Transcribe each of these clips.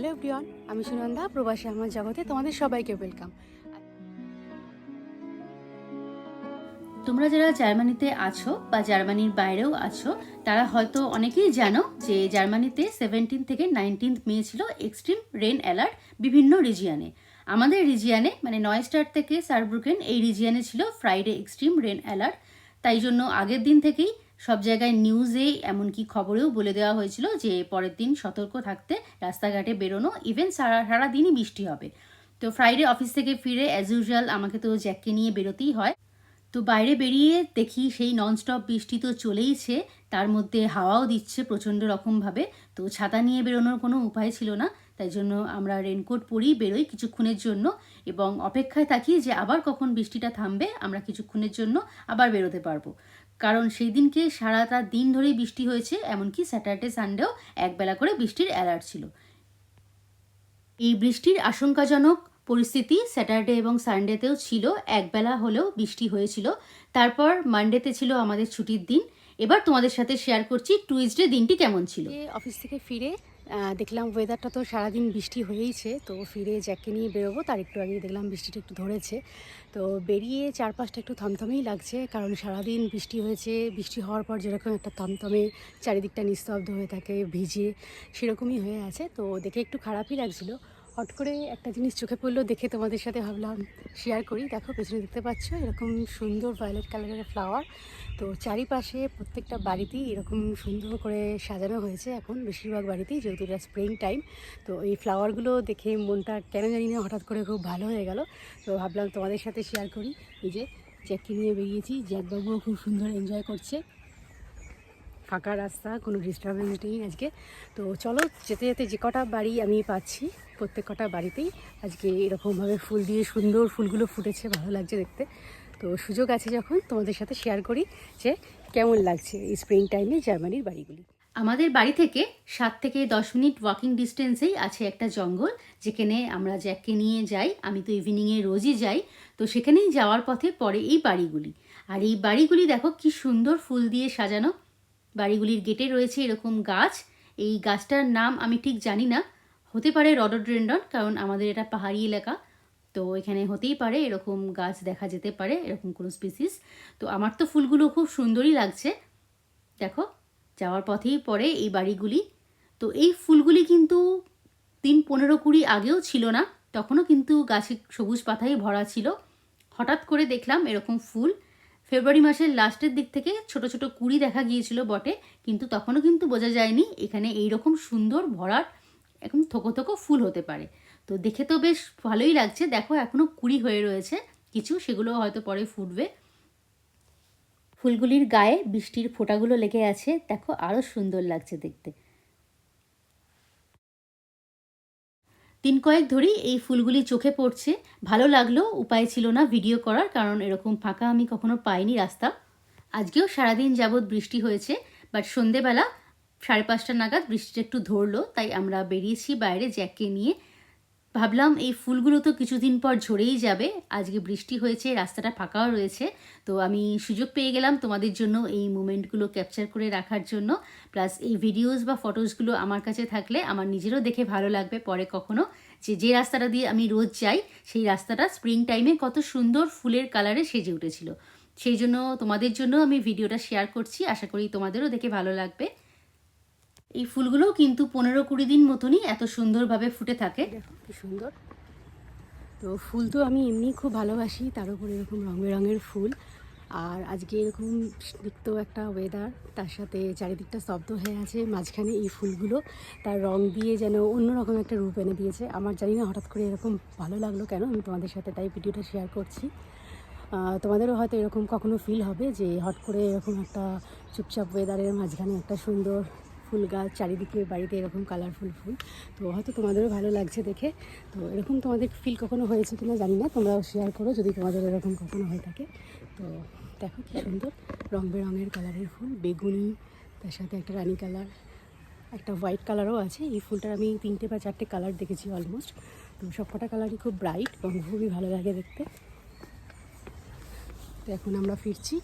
Hello everyone আমি সুনন্দা, প্রবাসী আমার জগতে তোমাদের সবাইকে ওয়েলকাম তোমরা যারা জার্মানিতে আছো বা জার্মানির বাইরেও আছো, তারা হয়তো অনেকেই জানো যে জার্মানিতে সেভেন্টিন থেকে নাইনটিন মে ছিল এক্সট্রিম রেন অ্যালার্ট বিভিন্ন রিজিয়ানে আমাদের রিজিয়ানে মানে নয় স্টার থেকে সারব্রুকেন এই রিজিয়ানে ছিল ফ্রাইডে এক্সট্রিম রেন অ্যালার্ট তাই জন্য আগের দিন থেকেই সব জায়গায় নিউজে এমনকি খবরেও বলে দেওয়া হয়েছিল যে পরের দিন সতর্ক থাকতে রাস্তাঘাটে বেরোনো ইভেন সারা সারা দিনই বৃষ্টি হবে। তো ফ্রাইডে অফিস থেকে ফিরে অ্যাজ ইউজুয়াল আমাকে তো জ্যাককে নিয়ে বেরোতেই হয়। তো বাইরে বেরিয়ে দেখি সেই ননস্টপ বৃষ্টি তো চলেইছে, তার মধ্যে হাওয়াও দিচ্ছে প্রচণ্ড রকমভাবে। তো ছাতা নিয়ে বেরোনোর কোনো উপায় ছিল না, তাই জন্য আমরা রেনকোট পরেই বেরোই কিছুক্ষণের জন্য এবং অপেক্ষায় থাকি যে আবার কখন বৃষ্টিটা থামবে, আমরা কিছুক্ষণের জন্য আবার বেরোতে পারব। কারণ সেই দিনকে সারাটা দিন ধরেই বৃষ্টি হয়েছে, এমনকি স্যাটারডে সানডেও একবেলা করে বৃষ্টির অ্যালার্ট ছিল। এই বৃষ্টির আশঙ্কাজনক পরিস্থিতি স্যাটারডে এবং সানডেতেও ছিল, একবেলা হলেও বৃষ্টি হয়েছিল। তারপর মানডেতে ছিল আমাদের ছুটির দিন। এবার তোমাদের সাথে শেয়ার করছি টুইজডে দিনটি কেমন ছিল। অফিস থেকে ফিরে দেখলাম ওয়েদারটা তো সারাদিন বৃষ্টি হয়েইছে, তো ফিরে জ্যাককে নিয়ে বেরোবো, তার একটু আগে দেখলাম বৃষ্টিটা একটু ধরেছে। তো বেরিয়ে চারপাশটা একটু থমথমেই লাগছে, কারণ সারাদিন বৃষ্টি হয়েছে, বৃষ্টি হওয়ার পর যেরকম একটা থমথমে চারিদিকটা নিস্তব্ধ হয়ে থাকে, ভিজে সেরকমই হয়ে আছে, তো দেখে একটু খারাপই লাগছিল। হট করে একটা জিনিস চোখে পড়ল দেখে তোমাদের সাথে ভাবলাম শেয়ার করি। দেখো, পেছনে দেখতে পাচ্ছ, এরকম সুন্দর ভায়োলেট কালারের ফ্লাওয়ার তো চারিপাশে প্রত্যেকটা বাড়িতেই এরকম সুন্দর করে সাজানো হয়েছে এখন, বেশিরভাগ বাড়িতেই, যেহেতু এটা স্প্রিং টাইম তো এই ফ্লাওয়ারগুলো দেখে মনটা কেন জানি না হঠাৎ করে খুব ভালো হয়ে গেল। তো ভাবলাম তোমাদের সাথে শেয়ার করি। এই যে জ্যাককে নিয়ে বেরিয়েছি। জ্যাকবাবুও খুব সুন্দর এনজয় করছে। ফাঁকা রাস্তা, কোনো ডিস্টারবেন্স নেই আজকে। তো চলো, যেতে যেতে যে কটা বাড়ি আমি পাচ্ছি প্রত্যেক কটা বাড়িতেই আজকে এরকমভাবে ফুল দিয়ে সুন্দর ফুলগুলো ফুটেছে, ভালো লাগছে দেখতে। তো সুযোগ আছে যখন তোমাদের সাথে শেয়ার করি যে কেমন লাগছে এই স্প্রিং টাইমে জার্মানির বাড়িগুলি। আমাদের বাড়ি থেকে সাত থেকে দশ মিনিট ওয়াকিং ডিস্টেন্সেই আছে একটা জঙ্গল, যেখানে আমরা জ্যাককে নিয়ে যাই, আমি তো ইভিনিংয়ে রোজই যাই, তো সেখানেই যাওয়ার পথে পড়ে এই বাড়িগুলি। আর এই বাড়িগুলি দেখো কি সুন্দর ফুল দিয়ে সাজানো বাড়িগুলির গেটে রয়েছে এরকম গাছ। এই গাছটার নাম আমি ঠিক জানি না। হতে পারে রডোড্রেন্ডন কারণ আমাদের এটা পাহাড়ি এলাকা। তো এখানে হতেই পারে এরকম গাছ দেখা যেতে পারে, এরকম কোনো স্পিসিস তো আমার তো ফুলগুলো খুব সুন্দরই লাগছে। দেখো, যাওয়ার পথেই পড়ে এই বাড়িগুলি। তো এই ফুলগুলি কিন্তু দিন পনেরো কুড়ি আগেও ছিল না। তখনও কিন্তু গাছে সবুজ পাতায় ভরা ছিল। হঠাৎ করে দেখলাম এরকম ফুল। ফেব্রুয়ারি মাসের লাস্টের দিক থেকে ছোট ছোট কুড়ি দেখা গিয়েছিল বটে, কিন্তু তখনও কিন্তু বোঝা যায়নি এখানে এই রকম সুন্দর ভরাট এখন থোকো থোকো ফুল হতে পারে। তো দেখে তো বেশ ভালোই লাগছে। দেখো এখনও কুড়ি হয়ে রয়েছে। কিছু সেগুলো হয়তো পরে ফুটবে। ফুলগুলির গায়ে বৃষ্টির ফোঁটাগুলো লেগে আছে। দেখো আরও সুন্দর লাগছে দেখতে। দিন কয়েক ধরেই এই ফুলগুলি চোখে পড়ছে। ভালো লাগল, উপায় ছিল না ভিডিও করার, কারণ এরকম ফাঁকা আমি কখনো পাইনি রাস্তা। আজকেও সারাদিন যাবৎ বৃষ্টি হয়েছে বাট সন্ধেবেলা সাড়ে পাঁচটা নাগাদ বৃষ্টিটা একটু ধরলো, তাই আমরা বেরিয়েছি বাইরে জ্যাককে নিয়ে। ভাবলাম এই ফুলগুলো তো কিছুদিন পর ঝরেই যাবে। আজকে বৃষ্টি হয়েছে, রাস্তাটা ফাঁকাও রয়েছে। তো আমি সুযোগ পেয়ে গেলাম তোমাদের জন্য এই মুমেন্টগুলো ক্যাপচার করে রাখার জন্য। প্লাস এই ভিডিওস বা ফটোসগুলো আমার কাছে থাকলে আমার নিজেরও দেখে ভালো লাগবে পরে কখনো। যে যে রাস্তাটা দিয়ে আমি রোজ যাই, সেই রাস্তাটা স্প্রিং টাইমে কত সুন্দর ফুলের কালারে সেজে উঠেছিল। সেই জন্য তোমাদের জন্য আমি ভিডিওটা শেয়ার করছি। আশা করি তোমাদেরও দেখে ভালো লাগবে। এই ফুলগুলোও কিন্তু পনেরো কুড়ি দিন মতনই এত সুন্দরভাবে ফুটে থাকে। সুন্দর। তো ফুল তো আমি এমনি খুব ভালোবাসি, তার উপরে এরকম রং বেরঙের ফুল। আর আজকে এরকম দেখতেও একটা ওয়েদার তার সাথে চারিদিকটা স্তব্ধ হয়ে আছে, মাঝখানে এই ফুলগুলো, তার রং দিয়ে যেন অন্যরকম একটা রূপ এনে দিয়েছে। আমার জানি না হঠাৎ করে এরকম ভালো লাগল কেন, আমি তোমাদের সাথে তাই ভিডিওটা শেয়ার করছি। তোমাদেরও হয়তো এরকম কখনো ফিল হবে যে হট করে এরকম একটা চুপচাপ ওয়েদারের মাঝখানে একটা সুন্দর ফুল গাছ, চারিদিকে বাড়িতে এরকম কালারফুল ফুল। তো হয়তো তোমাদেরও ভালো লাগছে দেখে। তো এরকম তোমাদের ফিল কখনো হয়েছে কিনা জানি না, তোমরাও শেয়ার করো যদি তোমাদের এরকম কখনো হয়ে থাকে। তো দেখো কি সুন্দর, রং বেরঙের কালারের ফুল, বেগুনি, তার সাথে একটা রানি কালার একটা হোয়াইট কালারও আছে। এই ফুলটার আমি তিনটে বা চারটে কালার দেখেছি অলমোস্ট তো সবকটা কালারই খুব ব্রাইট এবং খুবই ভালো লাগে দেখতে। তো এখন আমরা ফিরছি।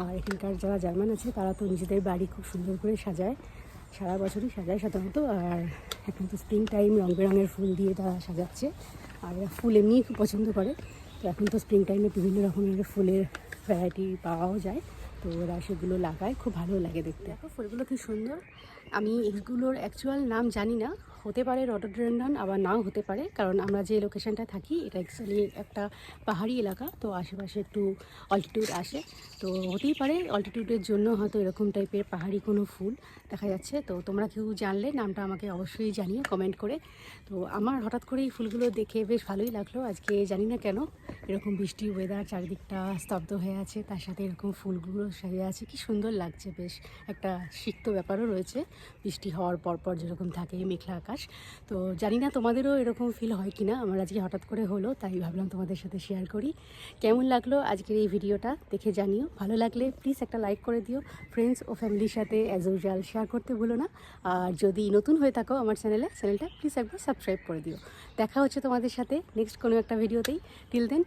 আর এখানকার যারা জার্মান আছে, তারা তো নিজেদের বাড়ি খুব সুন্দর করে সাজায়। সারা বছরই সাজায় সাধারণত। আর এখন তো স্প্রিং টাইম রং বেরঙের ফুল দিয়ে তারা সাজাচ্ছে। আর ফুল এমনিই খুব পছন্দ করে। তো এখন তো স্প্রিং টাইমে বিভিন্ন রকমের ফুলের ভ্যারাইটি পাওয়াও যায়। তো ওরা সেগুলো লাগায়, খুব ভালো লাগে দেখতে। দেখো, ফুলগুলো কি সুন্দর। আমি এগুলোর অ্যাকচুয়াল নাম জানি না। হতে পারে রডোড্রেন্ডন আবার নাও হতে পারে। কারণ আমরা যে লোকেশনটা থাকি, এটা অ্যাকচুয়ালি একটা পাহাড়ি এলাকা, তো আশেপাশে একটু অল্টিটিউড আসে। তো হতেই পারে অল্টিটিউডের জন্য হয়তো এরকম টাইপের পাহাড়ি কোনো ফুল দেখা যাচ্ছে। তো তোমরা কেউ জানলে, নামটা আমাকে অবশ্যই জানিও কমেন্ট করে। তো আমার হঠাৎ করে এই ফুলগুলো দেখে বেশ ভালোই লাগল। আজকে জানি না কেন এরকম বৃষ্টি ওয়েদার চারিদিকটা স্তব্ধ হয়ে আছে, তার সাথে এরকম ফুলগুলো সাজিয়ে আছে, কি সুন্দর লাগছে বেশ। একটা সিক্ত ব্যাপারও রয়েছে, বৃষ্টি হওয়ার পরপর যেরকম থাকে মেঘলা আকাশ। তো জানি না তোমাদেরও এরকম ফিল হয় কি না আমার আজকে হঠাৎ করে হলো, তাই ভাবলাম তোমাদের সাথে শেয়ার করি। কেমন লাগল আজকের এই ভিডিওটা দেখে জানিও। ভালো লাগলে প্লিজ একটা লাইক করে দিও। ফ্রেন্ডস ও ফ্যামিলির সাথে অ্যাজ ইউজুয়াল শেয়ার করতে ভুলো না। আর যদি নতুন হয়ে থাকো আমার চ্যানেলে চ্যানেলটা প্লিজ একবার সাবস্ক্রাইব করে দিও। দেখা হচ্ছে তোমাদের সাথে নেক্সট কোনো একটা ভিডিওতেই till then